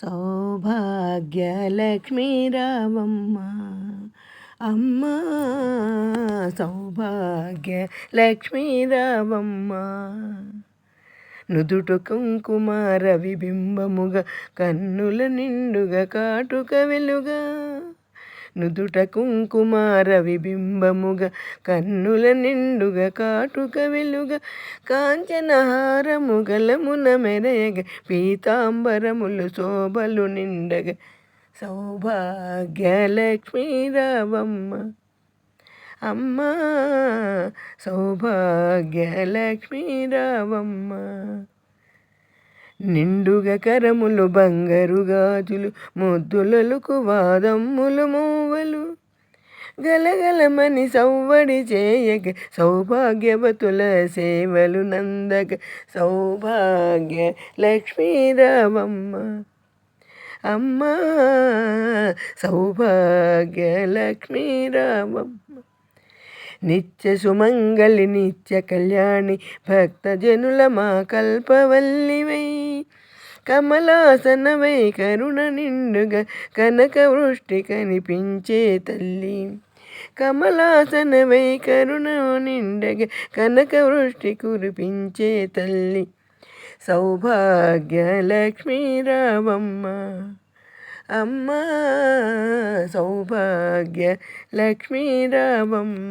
సౌభాగ్యలక్ష్మీ రావమ్మ అమ్మ సౌభాగ్య లక్ష్మీ రావమ్మ నుదుటు కుంకుమార విబింబముగా కన్నుల నిండుగా కాటుక వెలుగా. నుదుట కుంకుమార విబింబముగా కన్నుల నిండుగా కాటుక వెలుగ కాంచనహారము గలమున మెరయగ పీతాంబరములు శోభలు నిండగ. సౌభాగ్యలక్ష్మీ రావమ్మ అమ్మ సౌభాగ్యలక్ష్మీ రావమ్మ. నిండుగా కరములు బంగారు గాజులు ముద్దులలకు వాదమ్ములు మూవలు. గలగలమని సౌవడి చేయగ సౌభాగ్యవతుల సేవలు నందక సౌభాగ్య లక్ష్మీరామమ్మ అమ్మ సౌభాగ్య లక్ష్మీరామమ్మ నిత్య సుమంగళి నిత్య కళ్యాణి భక్తజనుల మా కల్పవల్లివై. కమలాసనవై కరుణ నిండుగా కనక వృష్టి కనిపించే తల్లి. కమలాసనవై కరుణ నిండగా కనక వృష్టి కురిపించే తల్లి. సౌభాగ్య లక్ష్మీరావమ్మ అమ్మ సౌభాగ్య లక్ష్మీరావమ్మ